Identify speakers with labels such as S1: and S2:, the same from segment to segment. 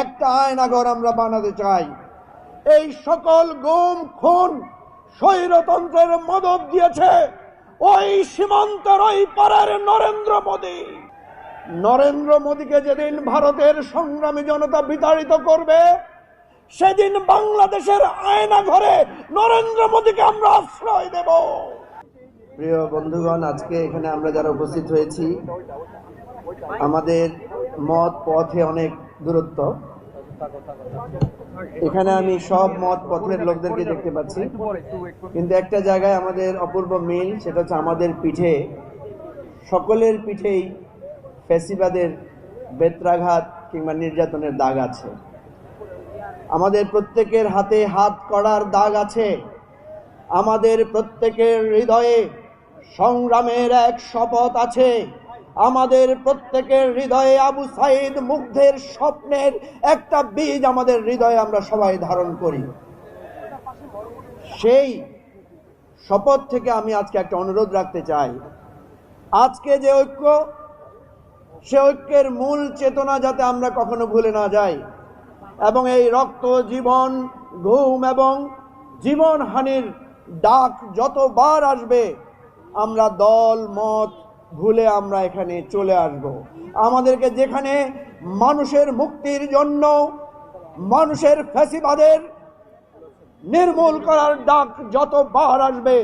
S1: একটা আয়নাঘর আমরা বানাতে চাই। এই সকল গুম, খুন স্বৈরতন্ত্রের মদত দিয়েছে ওই সীমান্তের ওই পাড়ার নরেন্দ্র মোদী। নরেন্দ্র মোদীকে যেদিন ভারতের সংগ্রামী জনতা বিতাড়িত করবে, সেদিন বাংলাদেশের আয়না ঘরে নরেন্দ্র মোদীকে আমরা আশ্রয় দেব। প্রিয় বন্ধুগণ, আজকে এখানে আমরা যারা উপস্থিত হয়েছি, আমাদের মত পথে অনেক দূরত্ব। এখানে আমি সব মত পথের লোকদেরকে দেখতে পাচ্ছি। কিন্তু একটা জায়গায় আমাদের অপূর্ব মিল, সেটা হচ্ছে আমাদের পিঠে। সকলের পিঠেই ফেসিবাদের বেত্রাঘাত কিংবা নির্যাতনের দাগ আছে। আমাদের প্রত্যেকের হাতে হাত করার দাগ আছে। আমাদের প্রত্যেকের হৃদয়ে সংগ্রামের এক শপথ আছে। আমাদের প্রত্যেকের হৃদয়ে আবু সাইদ মুগ্ধের স্বপ্নের একটা বীজ আমাদের হৃদয়ে আমরা সবাই ধারণ করি। সেই শপথ থেকে আমি আজকে একটা অনুরোধ রাখতে চাই। আজকে যে ঐক্য, সে ঐক্যের মূল চেতনা যাতে আমরা কখনো ভুলে না যাই এবং এই রক্ত, জীবন, ঘুম এবং জীবনহানির ডাক যতবার আসবে, আমরা দল, মত ভুলে আমরা এখানে চলে আসব। আমাদেরকে যেখানে মানুষের মুক্তির জন্য, মানুষের ফ্যাসিবাদের নির্মূল করার ডাক যতবার আসবে,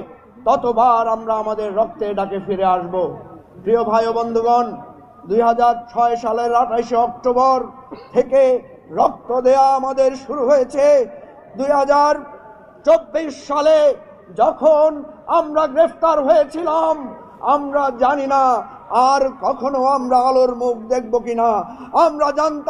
S1: ততবার আমরা আমাদের রক্তের ডাকে ফিরে আসব। প্রিয় ভাই ও বন্ধুগণ, দুই হাজার ছয় সালের আঠাশে অক্টোবর থেকে রক্ত দেয়া আমাদের শুরু হয়েছে। দুই সালে যখন আমরা গ্রেফতার হয়েছিলাম আমরা জানি না আর কখনো আমরা আলোর মুখ দেখব কিনা। আমরা জানতাম